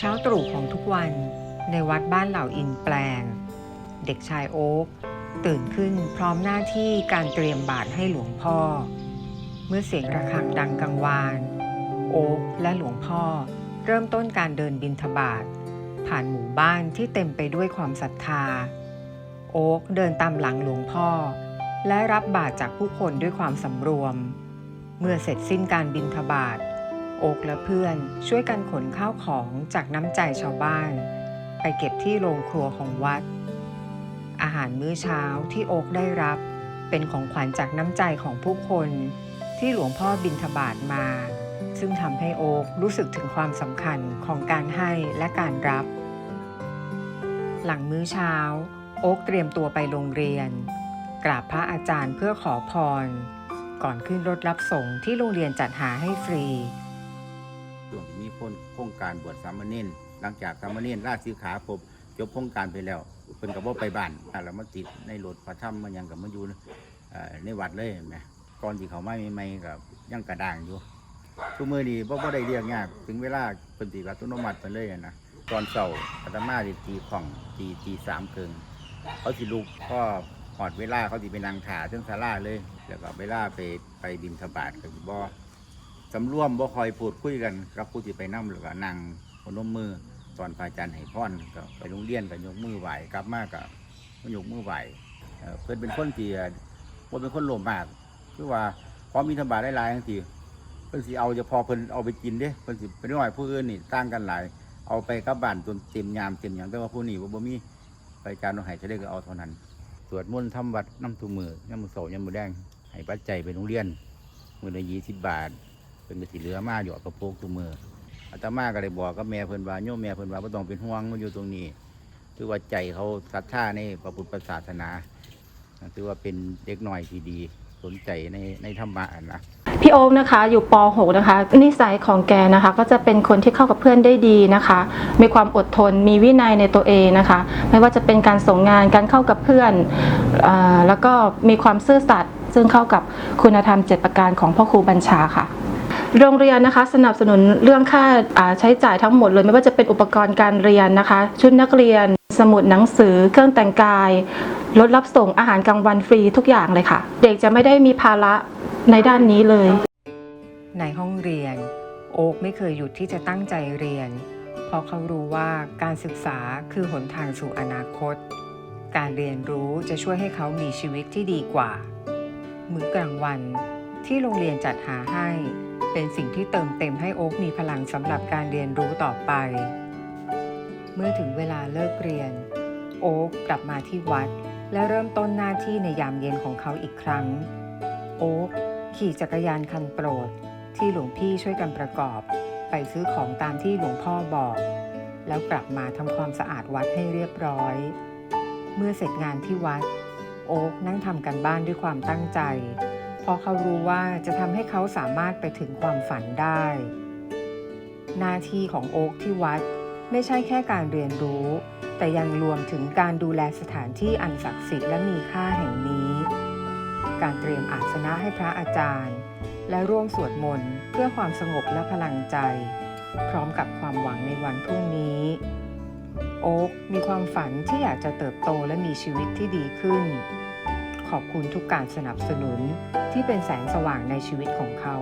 เช้าตรู่ของทุกวันในวัดบ้านเหล่าอินแปลง เด็กชายโอ๊กตื่นขึ้นพร้อมหน้าที่การเตรียมบาตรให้หลวงพ่อ เมื่อเสียงระฆังดังกังวาน โอ๊กและหลวงพ่อเริ่มต้นการเดินบินทบาทผ่านหมู่บ้านที่เต็มไปด้วยความศรัทธา โอ๊กเดินตามหลังหลวงพ่อ และรับบาตรจากผู้คนด้วยความสำรวม เมื่อเสร็จสิ้นการบินทบาท โอกและเพื่อนช่วยกันขนข้าวของจากน้ำใจชาวบ้าน ไปเก็บที่โรงครัวของวัด อาหารมื้อเช้าที่โอกได้รับ เป็นของขวัญจากน้ำใจของผู้คนที่หลวงพ่อบินทบาทมา ซึ่งทำให้โอกรู้สึกถึงความสำคัญของการให้และการรับ หลังมื้อเช้า โอกเตรียมตัวไปโรงเรียน กราบพระอาจารย์เพื่อขอพร ก่อนขึ้นรถรับส่งที่โรงเรียนจัดหาให้ฟรี ครงการบวชสามเณรหลังจากสามเณรราชสีขาครบจบโครงการไปแล้วเพิ่นก็บ่ไปบ้านอะแล้วมาติดในรถพระธรรมมันยังกับมาอยู่ในวัดเลยนไหมก่อนที่เขาไมาใหม่กับยังกระด้างอยู่ทุกมือนี้บ่บ่ได้เรียกยากถึงเวลาเพิ่นสิอัตโนมัติไปเลยอะนะตอนเช้าอาตมาสิตีของตีตีสามครึ่งเขาสิลุกก็หอดเวลาเขาสิไปนั่งถาเรื่องศาลาเลย แล้วก็เวลาไปไปบินทบาทก็สิบ่ สำรวมบ่คอยพูดคุยกันกับผู้ที่ไปนั่งหรือก็นั่งพนมมือตอนพระอาจารย์ให้พรก็ไปโรงเรียนก็ยกมือไหวกลับมาก็ยกมือไหวเอ่อเพิ่นเป็นคนที่บ่เป็นคนโลภมาก คือว่าพอมีธรรมบาตหลายๆจังซี่เพิ่นสิเอาเฉพาะเพิ่นเอาไปกินเด้เพิ่นสิไปน้อยผู้อื่นนี่ต่างกันหลาย เอาไปกลับบ้านจนเต็มยามเต็มหยังแต่ว่าผู้นี้บ่บ่มีไปอาจารย์เอาให้จะได้ก็เอาเท่านั้นสวดมนต์ทำวัดน้ำทุกมือยามมื้อเช้ายามมื้อแดงให้ปัจจัยไปโรงเรียนมื้อละ20บาท เพิ่นก็สิเหลือมาอยู่กับโปกทุกมืออาตมาก็ได้บอกกับแม่เพิ่นว่าโยมแม่เพิ่นว่าบ่ต้องเป็นห่วงมาอยู่ตรงนี้ถือว่าใจเขาศรัทธาในพระพุทธศาสนาถือว่าเป็นเด็กหน้อยที่ดีสนใจในในธรรมะนะพี่โอ๊คนะคะอยู่ป .6 นะคะนิสัยของแกนะคะก็จะเป็นคนที่เข้ากับเพื่อนได้ดีนะคะ มีความอดทนมีวินัยในตัวเองนะคะ ไม่ว่าจะเป็นการส่งงานการเข้ากับเพื่อนอ่าแล้วก็มีความซื่อสัตย์ซึ่งเข้ากับคุณธรรม 7 ประการของพ่อครูบัญชาค่ะ โรงเรียนนะคะ สนับสนุนเรื่องค่าใช้จ่ายทั้งหมดเลย ไม่ว่าจะเป็นอุปกรณ์การเรียนนะคะ ชุดนักเรียน สมุดหนังสือ เครื่องแต่งกายรถรับส่งอาหารกลางวันฟรีทุกอย่างเลยค่ะ เด็กจะไม่ได้มีภาระในด้านนี้เลย ในห้องเรียน โอ๊กไม่เคยหยุดที่จะตั้งใจเรียน เพราะเขารู้ว่าการศึกษาคือหนทางสู่อนาคต การเรียนรู้จะช่วยให้เขามีชีวิตที่ดีกว่า มื้อกลางวัน ที่โรงเรียนจัดหาให้ เป็นสิ่งที่เติมเต็มให้โอ๊กมีพลังสำหรับการเรียนรู้ต่อไป เมื่อถึงเวลาเลิกเรียน โอ๊กกลับมาที่วัด และเริ่มต้นหน้าที่ในยามเย็นของเขาอีกครั้ง โอ๊กขี่จักรยานคันโปรด ที่หลวงพี่ช่วยกันประกอบ ไปซื้อของตามที่หลวงพ่อบอก แล้วกลับมาทำความสะอาดวัดให้เรียบร้อย เมื่อเสร็จงานที่วัด โอ๊กนั่งทำกันบ้านด้วยความตั้งใจ ราะเขารู้ว่าจะทำให้เขาสามารถไปถึงความฝันได้ หน้าที่ของโอ๊กที่วัดไม่ใช่แค่การเรียนรู้ แต่ยังรวมถึงการดูแลสถานที่อันศักดิ์สิทธิ์และมีค่าแห่งนี้ การเตรียมอาสนะให้พระอาจารย์ และร่วมสวดมนต์เพื่อความสงบและพลังใจ พร้อมกับความหวังในวันพรุ่งนี้ โอ๊กมีความฝันที่อยากจะเติบโตและมีชีวิตที่ดีขึ้น ขอบคุณทุกการสนับสนุนที่เป็นแสงสว่างในชีวิตของเขา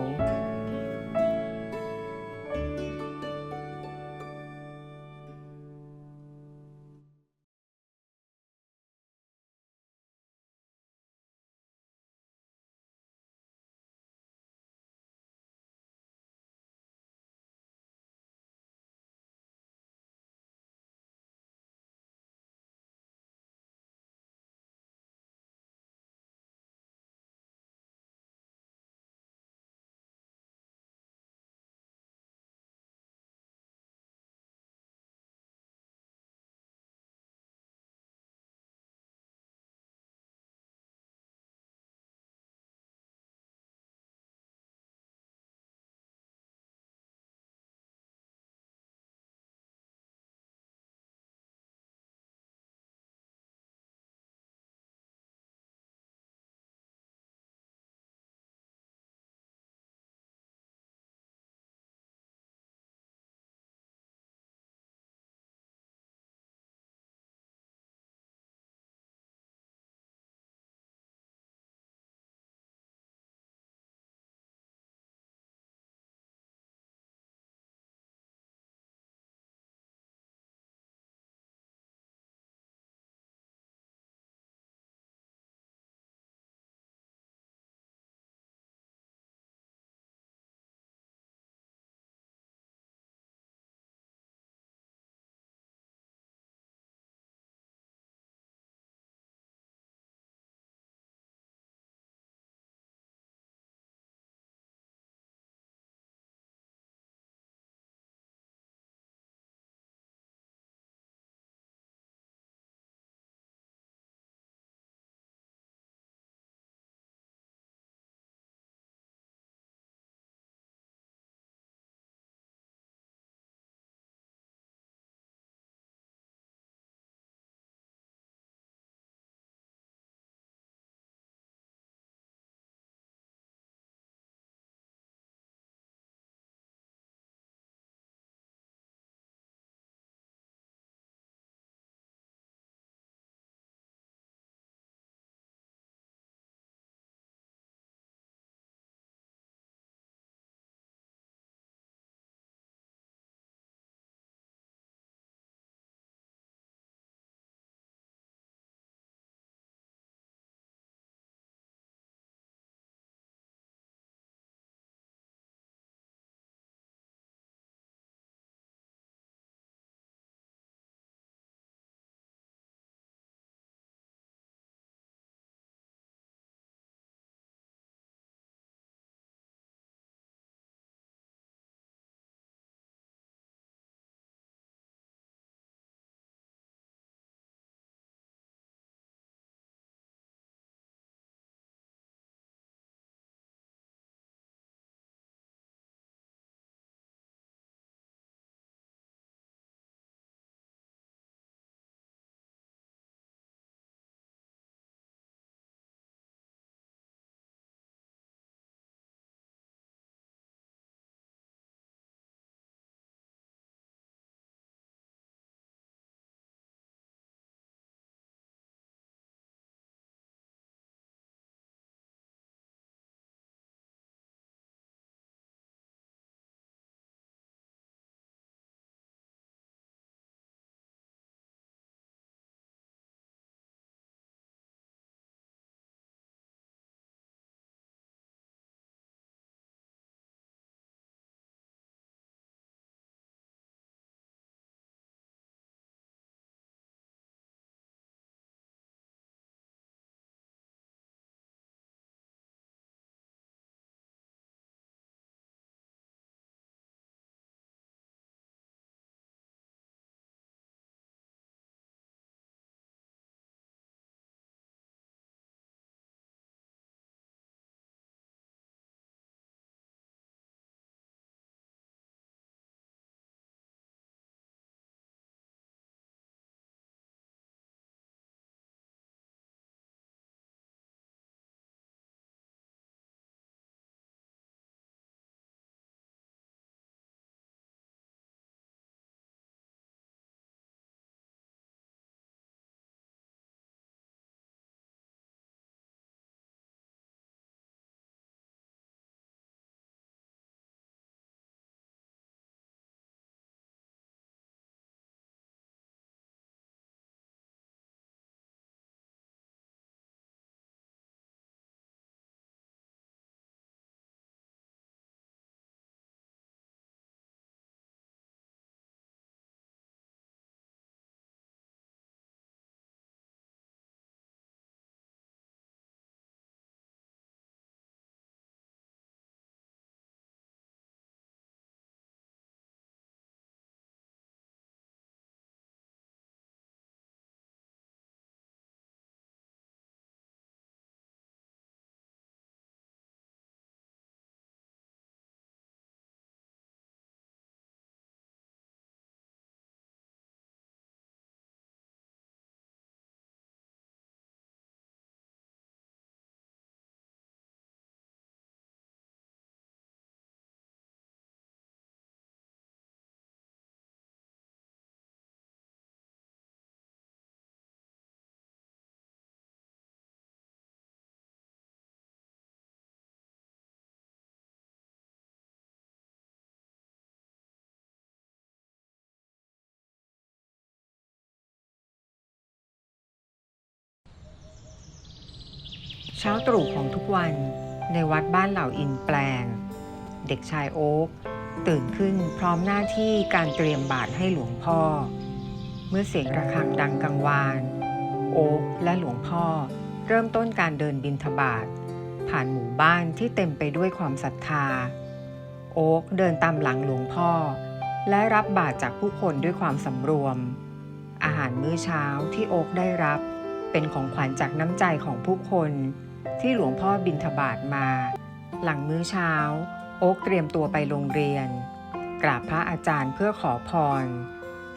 เช้าตรู่ของทุกวันในวัดบ้านเหล่าอินแปลง เด็กชายโอ๊กตื่นขึ้นพร้อมหน้าที่การเตรียมบาตรให้หลวงพ่อ เมื่อเสียงระฆังดังกังวาน โอ๊กและหลวงพ่อเริ่มต้นการเดินบินทบาทผ่านหมู่บ้านที่เต็มไปด้วยความศรัทธา โอ๊กเดินตามหลังหลวงพ่อ และรับบาตรจากผู้คนด้วยความสำรวม อาหารมื้อเช้าที่โอ๊กได้รับ เป็นของขวัญจากน้ำใจของผู้คน ที่หลวงพ่อบินทบาทมา หลังมื้อเช้า โอ๊กเตรียมตัวไปโรงเรียน กราบพระอาจารย์เพื่อขอพร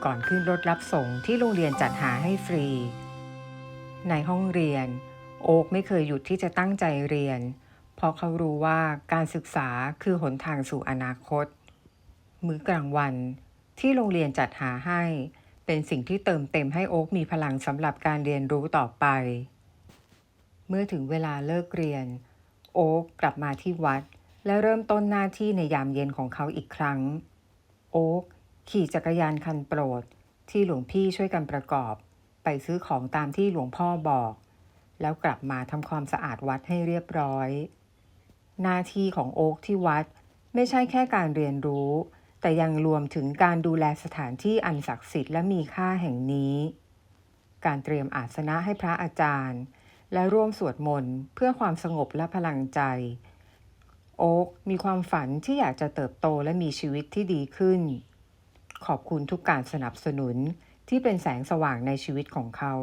ก่อนขึ้นรถรับส่งที่โรงเรียนจัดหาให้ฟรี ในห้องเรียน โอ๊กไม่เคยหยุดที่จะตั้งใจเรียน เพราะเขารู้ว่าการศึกษาคือหนทางสู่อนาคต มื้อกลางวันที่โรงเรียนจัดหาให้ เป็นสิ่งที่เติมเต็มให้โอ๊กมีพลังสำหรับการเรียนรู้ต่อไป เมื่อถึงเวลาเลิกเรียน โอ๊กกลับมาที่วัด และเริ่มต้นหน้าที่ในยามเย็นของเขาอีกครั้ง โอ๊กขี่จักรยานคันโปรด ที่หลวงพี่ช่วยกันประกอบ ไปซื้อของตามที่หลวงพ่อบอก แล้วกลับมาทำความสะอาดวัดให้เรียบร้อย หน้าที่ของโอ๊กที่วัดไม่ใช่แค่การเรียนรู้ แต่ยังรวมถึงการดูแลสถานที่อันศักดิ์สิทธิ์และมีค่าแห่งนี้ การเตรียมอาสนะให้พระอาจารย์ และร่วมสวดมนต์เพื่อความสงบและพลังใจ โอ๊กมีความฝันที่อยากจะเติบโตและมีชีวิตที่ดีขึ้น ขอบคุณทุกการสนับสนุนที่เป็นแสงสว่างในชีวิตของเขา